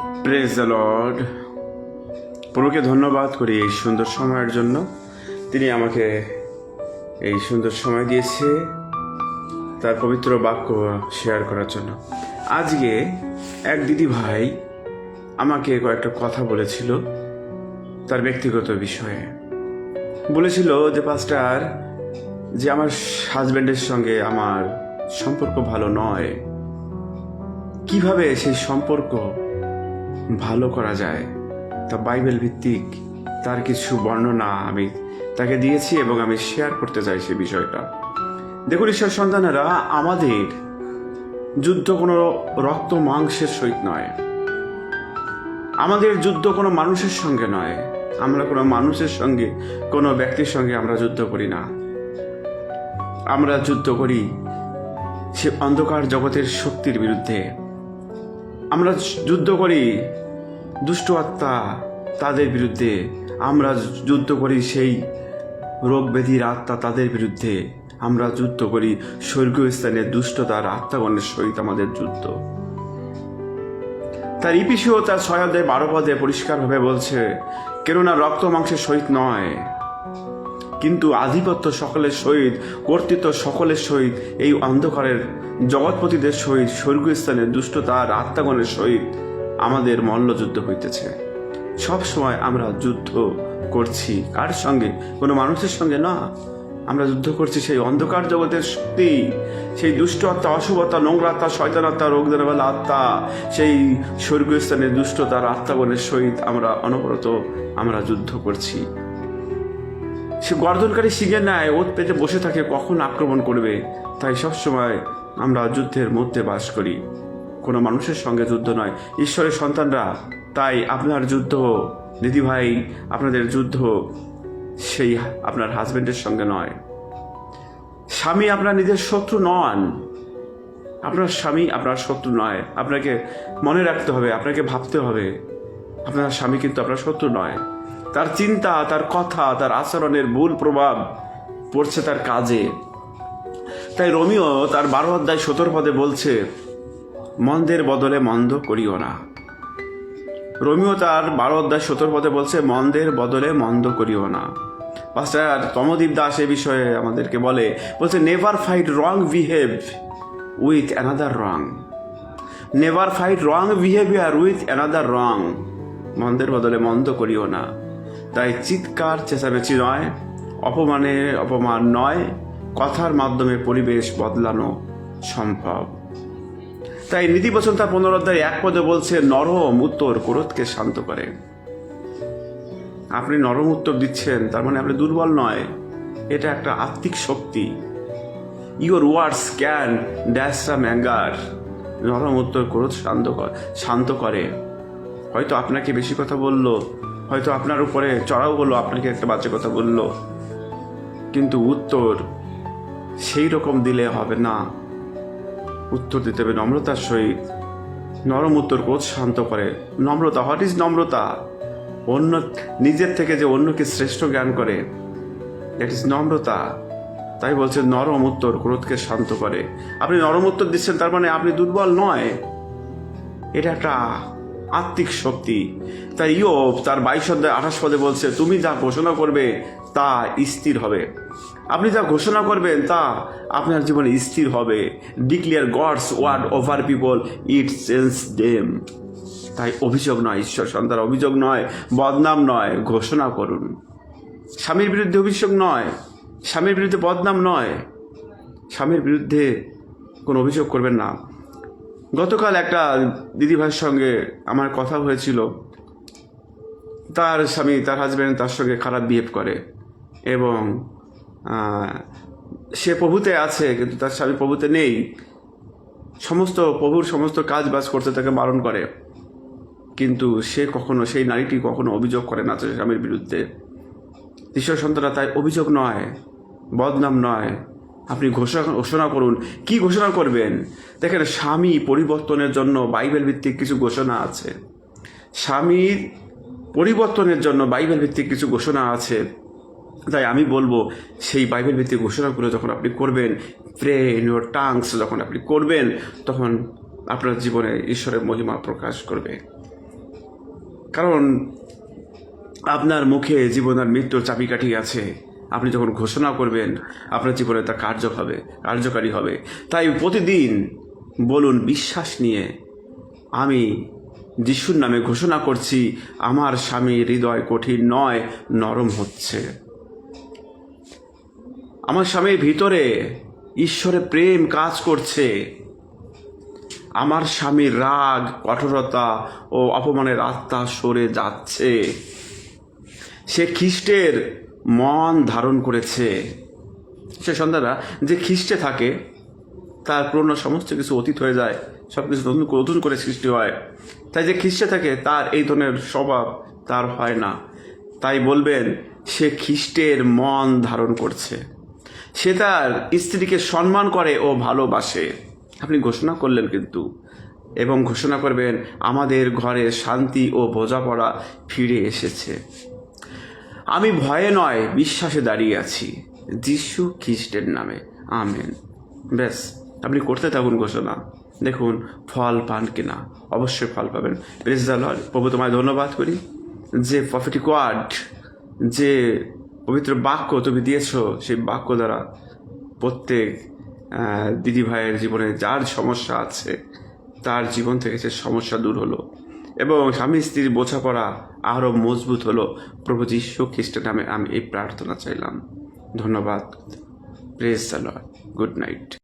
Praise Lord প্রভুকে ধন্যবাদ করি এই সুন্দর সময়ের জন্য। তিনি আমাকে এই সুন্দর সময় দিয়েছে তার পবিত্র বাক্য শেয়ার করার জন্য। আজকে এক দিদি ভাই আমাকে কয়েকটা কথা বলেছিল তার ব্যক্তিগত বিষয়ে। বলেছিল যে, পাস্টার, যে আমার হাজব্যান্ডের সঙ্গে আমার সম্পর্ক ভালো নয়। কীভাবে সেই সম্পর্ক ভালো করা যায়। তা বাইবেল ভিত্তিক তার কিছু বর্ণনা আমি তাকে দিয়েছি এবং আমি শেয়ার করতে চাই সে বিষয়টা। দেখুন ঈশ্বর সন্তানেরা, আমাদের যুদ্ধ কোনো রক্ত মাংসের সহিত নয়। আমাদের যুদ্ধ কোনো মানুষের সঙ্গে নয়। আমরা কোনো মানুষের সঙ্গে, কোনো ব্যক্তির সঙ্গে আমরা যুদ্ধ করি না। আমরা যুদ্ধ করি সে অন্ধকার জগতের শক্তির বিরুদ্ধে। আমরা যুদ্ধ করি। দুষ্ট আত্মা তাদের বিরুদ্ধে। আমরা যুদ্ধ করি সেই রোগ ব্যাধির আত্মা তাদের বিরুদ্ধে। আমরা যুদ্ধ করি স্বর্গীয় স্থানে দুষ্টতার আত্মাগণের সহিত আমাদের যুদ্ধ। তার ইপিসিও তার ছয় অধ্যায় বারো পদে পরিষ্কারভাবে বলছে, কেননা রক্ত মাংসের সহিত নয়। কিন্তু আধিপত্য সকলের সহিত, কর্তৃত্ব সকলের সহিত, এই অন্ধকারের জগৎপতিদের সহিত স্বর্গীয় স্থানে দুষ্টতার আত্মাগণের সহিত আমাদের মল্লযুদ্ধ হইতেছে। সব সময় আমরা যুদ্ধ করছি। কার সঙ্গে? কোনো মানুষের সঙ্গে না। আমরা যুদ্ধ করছি সেই অন্ধকার জগতের শক্তি, সেই দুষ্ট আত্মা, অশুভতা, নোংরা আত্মা, শয়তান আত্মা রোগদানবেলা আত্মা, সেই স্বর্গীয় স্থানে দুষ্টতার আত্মাগণের সহিত আমরা অনবরত আমরা যুদ্ধ করছি। সে গর্দনকারী শিখে নেয় ওত পেতে বসে থাকে, কখন আক্রমণ করবে? তাই সবসময় আমরা যুদ্ধের মধ্যে বাস করি। কোনো মানুষের সঙ্গে যুদ্ধ নয়, ঈশ্বরের সন্তানরা। তাই আপনার যুদ্ধ দিদিভাই আপনাদের যুদ্ধ সেই আপনার হাজবেন্ডের সঙ্গে নয়। স্বামী আপনার নিজের শত্রু নন। আপনার স্বামী আপনার শত্রু নয়। আপনাকে মনে রাখতে হবে, আপনাকে ভাবতে হবে। আপনার স্বামী কিন্তু আপনার শত্রু নয়। তার চিন্তা, তার কথা, তার আচরণের ভুল প্রভাব পড়ছে তার কাজে। তাই রোমিও তার বারো অধ্যায় সতর পদে বলছে, মন্দের বদলে মন্দ করিও না। রোমিও তার বারো অধ্যায় সতর পদে বলছে, মন্দের বদলে মন্দ করিও না। পাস্টার তমদীপ দাস এ বিষয়ে আমাদেরকে বলে, বলছে never fight wrong behave with another wrong never fight wrong behaviour with another wrong মন্দের বদলে মন্দ করিও না। তাই চিৎকার, চেঁচামেচি নয়, অপমানে, অপমান নয়, কথার মাধ্যমে পরিবেশ বদলানো সম্ভব। তাই নীতিবচন তার পনেরো অধ্যায় এক পদে বলছে, নরম উত্তর ক্রোধকে শান্ত করে। আপনি নরম উত্তর দিচ্ছেন, তার মানে আপনি দুর্বল নয়। এটা একটা আত্মিক শক্তি। Your words can dash anger নরম উত্তর ক্রোধ শান্ত শান্ত করে। হয়তো আপনাকে বেশি কথা বলল, হয়তো আপনার উপরে চড়াও বলল, আপনাকে একটা বাজে কথা বলল। কিন্তু উত্তর সেই রকম দিলে হবে না। উত্তর দিতে হবে নম্রতার সহিত। নরম উত্তর ক্রোধ শান্ত করে। নম্রতা হোয়াট ইজ নম্রতা? অন্য নিজের থেকে যে অন্যকে শ্রেষ্ঠ জ্ঞান করে দ্যাট ইজ নম্রতা। তাই বলছে নরম উত্তর ক্রোধকে শান্ত করে। আপনি নরম উত্তর দিচ্ছেন, তার মানে আপনি দুর্বল নয়। এটা একটা আত্মিক শক্তি। তাই ইয়োব তার বাইশ অধ্যায় আঠাশ পদে বলছে, তুমি যা ঘোষণা করবে, তা স্থির হবে। আপনি যা ঘোষণা করবেন, তা আপনার জীবনে স্থির হবে। Declare God's word over people it change them তাই অভিযোগ নয়, ঈশ্বর সন্তান অভিযোগ নয়, বদনাম নয়, ঘোষণা করুন। স্বামীর বিরুদ্ধে অভিযোগ নয়, স্বামীর বিরুদ্ধে বদনাম নয়, স্বামীর বিরুদ্ধে কোনো অভিযোগ করবেন না। গতকাল একটা দিদিভাইয়ের সঙ্গে আমার কথা হয়েছিল। তার স্বামী, তার হাজব্যান্ড তার সঙ্গে খারাপ বিহেভ করে এবং সে প্রভুতে আছে কিন্তু তার স্বামী প্রভুতে নেই। সমস্ত প্রভুর সমস্ত কাজ বাজ করতে তাকে বারণ করে। কিন্তু সে কখনো, সেই নারীটি কখনো অভিযোগ করে না তার স্বামীর বিরুদ্ধে। ঈশ্বর সন্তানরা তাই অভিযোগ নয়, বদনাম নয়। আপনি ঘোষণা ঘোষণা করুন। কি ঘোষণা করবেন? দেখেন, স্বামী পরিবর্তনের জন্য বাইবেল ভিত্তিক কিছু ঘোষণা আছে। স্বামীর পরিবর্তনের জন্য বাইবেল ভিত্তিক কিছু ঘোষণা আছে। তাই আমি বলব, সেই বাইবেল ভিত্তিক ঘোষণাগুলো যখন আপনি করবেন প্রে ইউর টাংস যখন আপনি করবেন, তখন আপনার জীবনে ঈশ্বরের মহিমা প্রকাশ করবে। কারণ আপনার মুখে জীবনের মৃত্যুর চাবিকাঠি আছে। আপনি যখন ঘোষণা করবেন, আপনার জীবনে তা কার্য হবে, কার্যকারী হবে। তাই প্রতিদিন বলুন, বিশ্বাস নিয়ে আমি যিশুর নামে ঘোষণা করছি, আমার স্বামী হৃদয় কঠিন নয়, নরম হচ্ছে। আমার স্বামীর ভিতরে ঈশ্বরের প্রেম কাজ করছে। আমার স্বামীর রাগ, কঠোরতা ও অপমানের আত্মা সরে যাচ্ছে। সে খ্রিস্টের মন ধারণ করেছে। সে সন্তানরা যে খ্রিস্টে থাকে, তার পুরনো সমস্ত কিছু অতীত হয়ে যায় সব কিছু নতুন নতুন করে সৃষ্টি হয়। তাই যে খ্রিস্টে থাকে, তার এই ধরনের স্বভাব তার হয় না। তাই বলবেন, সে খ্রিস্টের মন ধারণ করছে। সে তার স্ত্রীকে সম্মান করে ও ভালোবাসে। আপনি ঘোষণা করলেন কিন্তু। এবং ঘোষণা করবেন, আমাদের ঘরে শান্তি ও বোঝাপড়া ফিরে এসেছে। আমি ভয়ে নয়, বিশ্বাসে দাঁড়িয়ে আছি। যিশু খ্রিস্টের নামে। আমেন। ব্যাস, আপনি করতে থাকুন ঘোষণা। দেখুন, ফল পান কিনা। অবশ্যই ফল পাবেন। প্রেস লর্ড প্রভু তোমায় ধন্যবাদ করি। যে প্রফিটিক ওয়ার্ড যে পবিত্র বাক্য তুমি দিয়েছ, সেই বাক্য দ্বারা প্রত্যেক দিদি ভাইয়ের জীবনে যার সমস্যা আছে, তার জীবন থেকে সে সমস্যা দূর হলো। এবং স্বামী স্ত্রীর বোঝাপড়া আরও মজবুত হলো। প্রভু যীশু খ্রিস্টের নামে আমি এই প্রার্থনা চাইলাম। ধন্যবাদ। Press good night